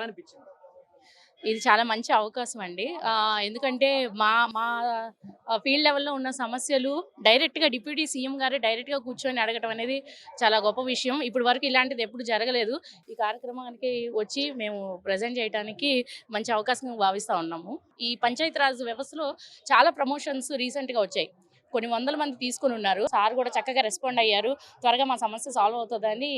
ఎలా అనిపించింది. ఇది చాలా మంచి అవకాశం అండి. ఎందుకంటే మా మా ఫీల్డ్ లెవెల్లో ఉన్న సమస్యలు డైరెక్ట్గా డిప్యూటీ సీఎం గారు డైరెక్ట్గా కూర్చొని అడగటం అనేది చాలా గొప్ప విషయం. ఇప్పటి వరకు ఇలాంటిది ఎప్పుడు జరగలేదు. ఈ కార్యక్రమానికి వచ్చి మేము ప్రజెంట్ చేయడానికి మంచి అవకాశం భావిస్తూ ఉన్నాము. ఈ పంచాయతీరాజ్ వ్యవస్థలో చాలా ప్రమోషన్స్ రీసెంట్గా వచ్చాయి. కొన్ని వందల మంది తీసుకుని ఉన్నారు. సార్ కూడా చక్కగా రెస్పాండ్ అయ్యారు. త్వరగా మా సమస్య సాల్వ్ అవుతుందని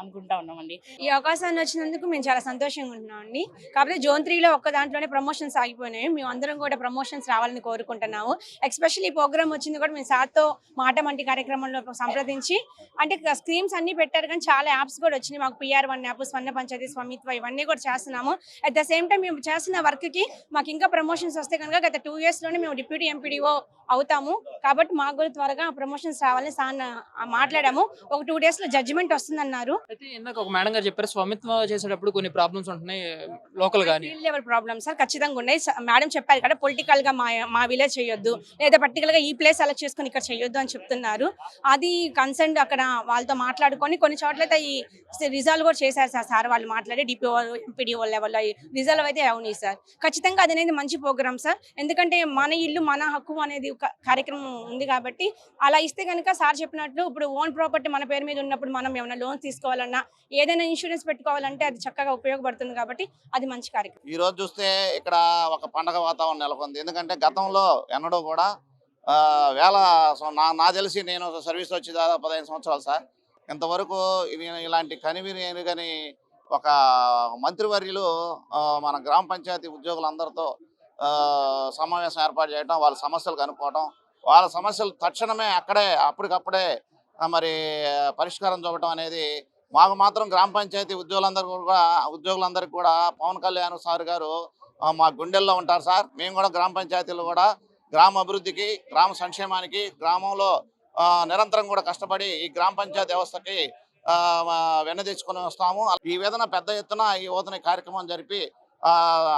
అనుకుంటా ఉన్నామండి. ఈ అవకాశాన్ని వచ్చినందుకు మేము చాలా సంతోషంగా ఉంటున్నామండి కాకపోతే జోన్ త్రీలో ఒక్క దాంట్లోనే ప్రమోషన్స్ ఆగిపోయినాయి. మేము అందరం కూడా ప్రమోషన్స్ రావాలని కోరుకుంటున్నాము. ఎస్పెషల్లీ ఈ ప్రోగ్రామ్ వచ్చింది కూడా మేము సార్తో మాట మంటి కార్యక్రమంలో సంప్రదించి అంటే స్క్రీమ్స్ అన్ని పెట్టారు కానీ చాలా యాప్స్ కూడా వచ్చినాయి. మాకు PR one app Swarna Panchayat Swamitva ఇవన్నీ కూడా చేస్తున్నాము. అట్ ద సేమ్ టైం మేము చేస్తున్న వర్క్కి మాకు ఇంకా ప్రమోషన్స్ వస్తే కనుక గత టూ ఇయర్స్లోనే మేము డిప్యూటీ ఎంపీడీఓ అవుతాము. కాబట్టి మాకు కూడా త్వరగా ప్రమోషన్స్ రావాలని సార్ మాట్లాడాము. ఒక టూ డేస్లో జడ్జిమెంట్ వస్తుందన్నారు. అయితే ఇందాక ఒక మేడం గారు చెప్పారు స్వామిత్వ చేసేటప్పుడు కొన్ని ప్రాబ్లమ్స్ ఉంటున్నాయి లోకల్ గానీ. లెవెల్ ప్రాబ్లమ్స్ సార్ ఖచ్చితంగా ఉన్నాయి. మేడం చెప్పారు కదా పొలిటికల్గా మా మా విలేజ్ చేయొద్దు లేదా పర్టికులర్గా ఈ ప్లేస్ సెలెక్ట్ చేసుకొని ఇక్కడ చేయొద్దు అని చెప్తున్నారు. అది కన్సర్న్ అక్కడ వాళ్ళతో మాట్లాడుకొని కొన్ని చోట్ల అయితే ఈ రిజాల్వ్ కూడా చేశారు సార్. సార్ వాళ్ళు మాట్లాడి డిపిఓ ఎంపీడీఓ లెవెల్లో రిజాల్వ్ అయితే అవునాయి సార్. ఖచ్చితంగా అది అనేది మంచి ప్రోగ్రామ్ సార్. ఎందుకంటే మన ఇల్లు మన హక్కు అనేది ఒక కార్యక్రమం ఉంది కాబట్టి అలా ఇస్తే కనుక సార్ చెప్పినట్లు ఇప్పుడు ఓన్ ప్రాపర్టీ మన పేరు మీద ఉన్నప్పుడు మనం ఏమైనా లోన్ తీసుకోవాలన్నా ఏదైనా ఇన్సూరెన్స్ పెట్టుకోవాలంటే అది చక్కగా ఉపయోగపడుతుంది కాబట్టి అది మంచి కార్యక్రమం. ఈ రోజు చూస్తే ఇక్కడ ఒక పండగ వాతావరణం నెలకొంది. ఎందుకంటే గతంలో ఎన్నడూ కూడా వేల సో నా నా తెలిసి నేను సర్వీస్ వచ్చి దాదాపు పదిహేను సంవత్సరాలు సార్. ఇంతవరకు ఇది ఇలాంటి కనివిని కానీ ఒక మంత్రివర్యులు మన గ్రామ పంచాయతీ ఉద్యోగులందరితో ఆ, సమావేశం ఏర్పాటు చేయడం వాళ్ళ సమస్యలు కనుక్కోవడం వాళ్ళ సమస్యలు తక్షణమే అక్కడే అప్పటికప్పుడే మరి పరిష్కారం చూపడం అనేది మాకు మాత్రం గ్రామ పంచాయతీ ఉద్యోగులందరూ కూడా ఉద్యోగులందరికీ కూడా పవన్ కళ్యాణ్ సార్ గారు మా గుండెల్లో ఉంటారు సార్. మేము కూడా గ్రామ పంచాయతీలు కూడా గ్రామ అభివృద్ధికి గ్రామ సంక్షేమానికి గ్రామంలో ఆ, నిరంతరం కూడా కష్టపడి ఈ గ్రామ పంచాయతీ వ్యవస్థకి ఆ, తెచ్చుకొని వస్తాము. ఈ విధంగా పెద్ద ఎత్తున ఈ ఓతని కార్యక్రమం జరిపి ఆ,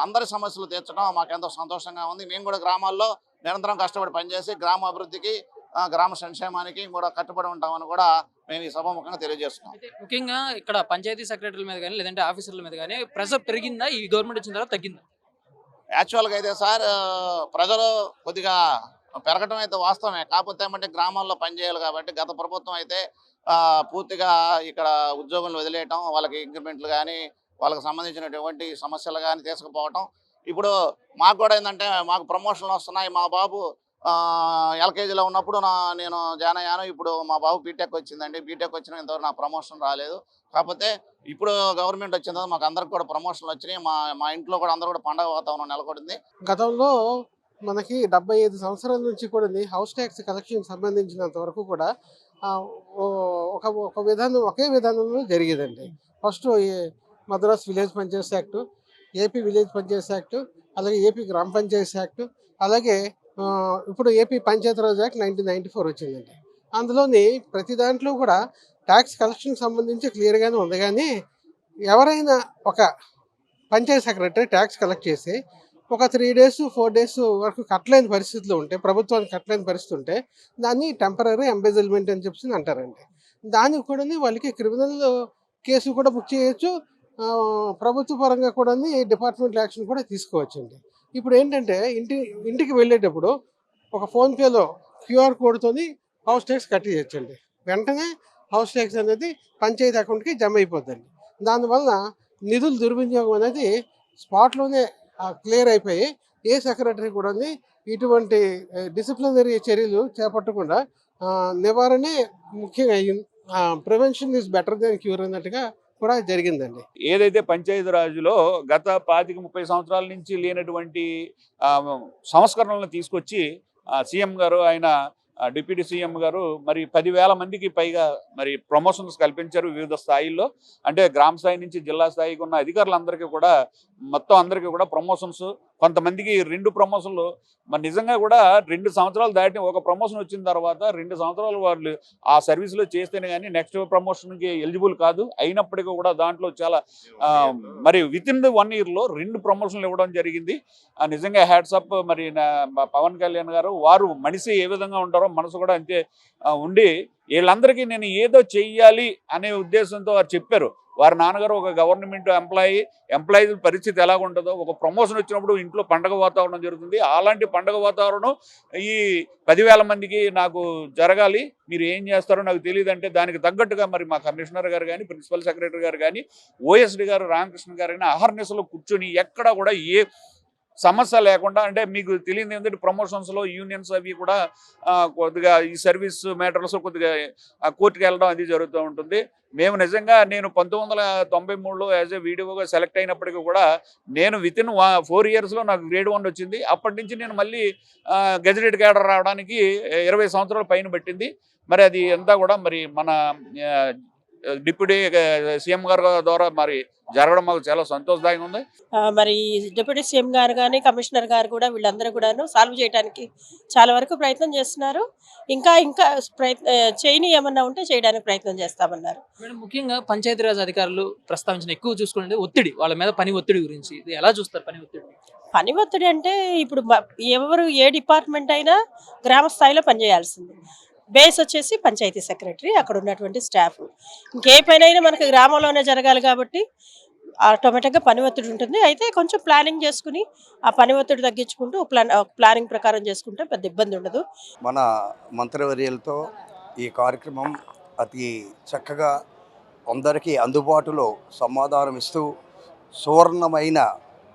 అందరి సమస్యలు తీర్చడం మాకు ఎంతో సంతోషంగా ఉంది. మేము కూడా గ్రామాల్లో నిరంతరం కష్టపడి పనిచేసి గ్రామ అభివృద్ధికి గ్రామ సంక్షేమానికి కూడా కట్టుబడి ఉంటామని కూడా మేము ఈ సభాముఖంగా తెలియజేస్తున్నాం. ముఖ్యంగా ఇక్కడ పంచాయతీ సెక్రటరీల మీద కానీ లేదంటే ఆఫీసర్ల మీద కానీ ప్రెషర్ పెరిగిందా? ఈ గవర్నమెంట్ వచ్చిన తర్వాత తగ్గిందా? యాక్చువల్గా అయితే సార్ ప్రజలు కొద్దిగా పెరగటం అయితే వాస్తవమే. కాకపోతే ఏమంటే గ్రామాల్లో పనిచేయాలి కాబట్టి గత ప్రభుత్వం అయితే పూర్తిగా ఇక్కడ ఉద్యోగులను వదిలేయటం వాళ్ళకి ఇంక్రిమెంట్లు కానీ వాళ్ళకి సంబంధించినటువంటి సమస్యలు కానీ తీసుకుపోవటం ఇప్పుడు మాకు కూడా ఏంటంటే మాకు ప్రమోషన్లు వస్తున్నాయి. మా బాబు ఎల్కేజీలో ఉన్నప్పుడు నా నేను జాయిన్ అయ్యాను. ఇప్పుడు మా బాబు బీటెక్ వచ్చిందండి. బీటెక్ వచ్చిన ఇంతవరకు నాకు ప్రమోషన్ రాలేదు. కాకపోతే ఇప్పుడు గవర్నమెంట్ వచ్చిన తర్వాత మాకు అందరికి కూడా ప్రమోషన్లు వచ్చినాయి. మా మా ఇంట్లో కూడా అందరూ కూడా పండగ వాతావరణం నెలకొంది గతంలో మనకి డెబ్బై ఐదు సంవత్సరాల నుంచి కూడా హౌస్ ట్యాక్స్ కలెక్షన్ సంబంధించినంత వరకు కూడా ఒక ఒక విధానం ఒకే విధానంలో జరిగేదండి. ఫస్ట్ ఈ Madras village Panchayat act AP village Panchayat act అలాగే ఏపీ గ్రామ పంచాయతీ యాక్ట్ అలాగే ఇప్పుడు AP Panchayati Raj act nineteen ninety four వచ్చిందండి. అందులోని ప్రతి దాంట్లో కూడా ట్యాక్స్ కలెక్షన్ సంబంధించి క్లియర్గానే ఉంది. కానీ ఎవరైనా ఒక పంచాయత్ సెక్రటరీ ట్యాక్స్ కలెక్ట్ చేసి ఒక త్రీ డేస్ ఫోర్ డేస్ వరకు కట్టలేని పరిస్థితులు ఉంటే ప్రభుత్వానికి కట్టలేని పరిస్థితి ఉంటే దాన్ని టెంపరీ ఎంబెజిల్మెంట్ అని చెప్పి అంటారండి. దానికి కూడా వాళ్ళకి క్రిమినల్ కేసు కూడా బుక్ చేయొచ్చు ప్రభుత్వ పరంగా కూడా డిపార్ట్మెంట్ యాక్షన్ కూడా తీసుకోవచ్చండి. ఇప్పుడు ఏంటంటే ఇంటి ఇంటికి వెళ్ళేటప్పుడు ఒక ఫోన్పేలో క్యూఆర్ కోడ్తోని హౌస్ ట్యాక్స్ కట్టేయచ్చండి వెంటనే హౌస్ ట్యాక్స్ అనేది పంచాయతీ అకౌంట్కి జమ అయిపోద్దండి. దానివల్ల నిధుల దుర్వినియోగం అనేది స్పాట్లోనే క్లియర్ అయిపోయి ఏ సెక్రటరీ కూడా ఇటువంటి డిసిప్లినరీ చర్యలు చేపట్టకుండా నివారణే ముఖ్యంగా prevention is better than cure అన్నట్టుగా కూడా జరిగిందండి. ఏదైతే పంచాయతీ రాజులో గత పాతిక ముప్పై సంవత్సరాల నుంచి లేనటువంటి సంస్కరణలను తీసుకొచ్చి సీఎం గారు ఆయన డిప్యూటీ సీఎం గారు మరి పదివేల మందికి పైగా మరి ప్రమోషన్స్ కల్పించారు వివిధ స్థాయిల్లో. అంటే గ్రామ స్థాయి నుంచి జిల్లా స్థాయికి ఉన్న అధికారులందరికీ కూడా మొత్తం అందరికీ కూడా ప్రమోషన్స్ కొంతమందికి రెండు ప్రమోషన్లు మరి నిజంగా కూడా రెండు సంవత్సరాలు దాటి ఒక ప్రమోషన్ వచ్చిన తర్వాత రెండు సంవత్సరాలు వాళ్ళు ఆ సర్వీస్లో చేస్తేనే కానీ నెక్స్ట్ ప్రమోషన్కి ఎలిజిబుల్ కాదు. అయినప్పటికీ కూడా దాంట్లో చాలా మరి విత్ ఇన్ ది వన్ ఇయర్లో రెండు ప్రమోషన్లు ఇవ్వడం జరిగింది. ఆ, నిజంగా హ్యాట్సప్ మరి నా- పవన్ కళ్యాణ్ గారు. వారు మనిషి ఏ విధంగా ఉంటారో మనసు కూడా అంతే ఉండి వీళ్ళందరికీ నేను ఏదో చెయ్యాలి అనే ఉద్దేశంతో వారు చెప్పారు. వారి నాన్నగారు ఒక గవర్నమెంట్ ఎంప్లాయీ ఎంప్లాయీ పరిస్థితి ఎలా ఉంటుందో ఒక ప్రమోషన్ వచ్చినప్పుడు ఇంట్లో పండగ వాతావరణం జరుగుతుంది. అలాంటి పండగ వాతావరణం ఈ పదివేల మందికి నాకు జరగాలి. మీరు ఏం చేస్తారో నాకు తెలియదు అంటే దానికి తగ్గట్టుగా మరి మా కమిషనర్ గారు కానీ ప్రిన్సిపల్ సెక్రటరీ గారు కానీ ఓఎస్డి గారు రామకృష్ణ గారు కానీ అహర్నిశలో కూర్చొని ఎక్కడ కూడా ఏ సమస్య లేకుండా అంటే మీకు తెలియదు ఏంటంటే ప్రమోషన్స్లో యూనియన్స్ అవి కూడా కొద్దిగా ఈ సర్వీస్ మ్యాటర్స్ కొద్దిగా ఆ, కోర్టుకి వెళ్ళడం అది జరుగుతూ ఉంటుంది. మేము నిజంగా నేను పంతొమ్మిది వందల తొంభై మూడులో యాజ్ ఏ వీడియోగా సెలెక్ట్ అయినప్పటికీ కూడా నేను విత్ ఇన్ ఫోర్ ఇయర్స్లో నాకు గ్రేడ్ వన్ వచ్చింది. అప్పటి నుంచి నేను మళ్ళీ గెజటెడ్ క్యాడర్ రావడానికి ఇరవై సంవత్సరాల పైన పెట్టింది. మరి అది అంతా కూడా మరి మన డిప్యూటీ సీఎం గారి ద్వారా మరి జరగడం మాకు చాలా సంతోషదాయంగా ఉంది. మరి డిప్యూటీ సీఎం గారు కానీ కమిషనర్ గారు కూడా వీళ్ళందరూ కూడాను సాల్వ్ చేయడానికి చాలా వరకు ప్రయత్నం చేస్తున్నారు. ఇంకా ఇంకా ప్రయత్న చేయని ఏమన్నా ఉంటే చేయడానికి ప్రయత్నం చేస్తామన్నారు. మేడం ముఖ్యంగా పంచాయతీరాజ్ అధికారులు ప్రస్తావించిన ఎక్కువ చూసుకుంటే ఒత్తిడి వాళ్ళ మీద పని ఒత్తిడి గురించి. ఇది ఎలా చూస్తారు పని ఒత్తిడి? పని ఒత్తిడి అంటే ఇప్పుడు ఎవరు ఏ డిపార్ట్మెంట్ అయినా గ్రామ స్థాయిలో పనిచేయాల్సింది. బేస్ వచ్చేసి పంచాయతీ సెక్రటరీ అక్కడ ఉన్నటువంటి స్టాఫ్. ఇంకే పైన అయినా మనకి గ్రామంలోనే జరగాలి కాబట్టి ఆటోమేటిక్గా పని ఒత్తిడి ఉంటుంది. అయితే కొంచెం ప్లానింగ్ చేసుకుని ఆ పని ఒత్తిడి తగ్గించుకుంటూ ప్లాన్ ప్లానింగ్ ప్రకారం చేసుకుంటే పెద్ద ఇబ్బంది ఉండదు. మన మంత్రివర్యులతో ఈ కార్యక్రమం అతి చక్కగా అందరికీ అందుబాటులో సమాధానం ఇస్తూ సువర్ణమైన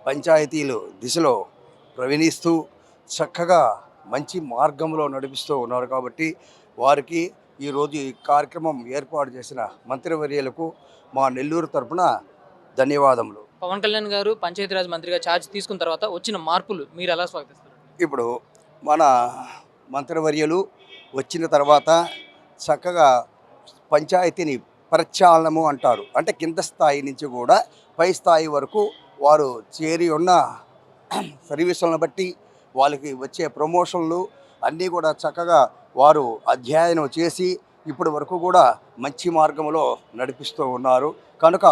పంచాయతీలు దిశలో ప్రవీణిస్తూ చక్కగా మంచి మార్గంలో నడిపిస్తూ ఉన్నారు కాబట్టి వారికి ఈరోజు ఈ కార్యక్రమం ఏర్పాటు చేసిన మంత్రివర్యులకు మా నెల్లూరు తరపున ధన్యవాదములు. పవన్ కళ్యాణ్ గారు పంచాయతీరాజ్ మంత్రిగా ఛార్జ్ తీసుకున్న తర్వాత వచ్చిన మార్పులు మీరు ఎలా స్వాగతిస్తారు? ఇప్పుడు మన మంత్రివర్యులు వచ్చిన తర్వాత చక్కగా పంచాయతీని ప్రక్షాళనము అంటారు. అంటే కింద స్థాయి నుంచి కూడా పై స్థాయి వరకు వారు చేరి ఉన్న సర్వీసులను బట్టి వాళ్ళకి వచ్చే ప్రమోషన్లు అన్నీ కూడా చక్కగా వారు అధ్యయనం చేసి ఇప్పటి వరకు కూడా మంచి మార్గంలో నడిపిస్తూ ఉన్నారు. కనుక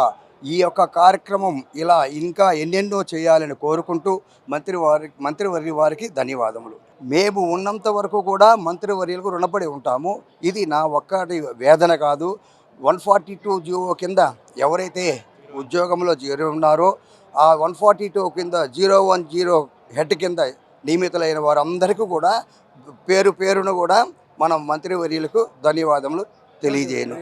ఈ యొక్క కార్యక్రమం ఇలా ఇంకా ఎన్నెన్నో చేయాలని కోరుకుంటూ మంత్రి వారి మంత్రివర్య వారికి ధన్యవాదములు. మేము ఉన్నంత వరకు కూడా మంత్రివర్యులకు రుణపడి ఉంటాము. ఇది నా ఒక్కటి వేదన కాదు. వన్ ఫార్టీ టూ జీవో కింద ఎవరైతే ఉద్యోగంలో చేరి ఉన్నారో ఆ వన్ ఫార్టీ టూ కింద జీరో వన్ జీరో హెడ్ కింద నియమితులైన వారందరికీ కూడా పేరు పేరును కూడా మనం మంత్రివర్యులకు ధన్యవాదములు తెలియజేయను.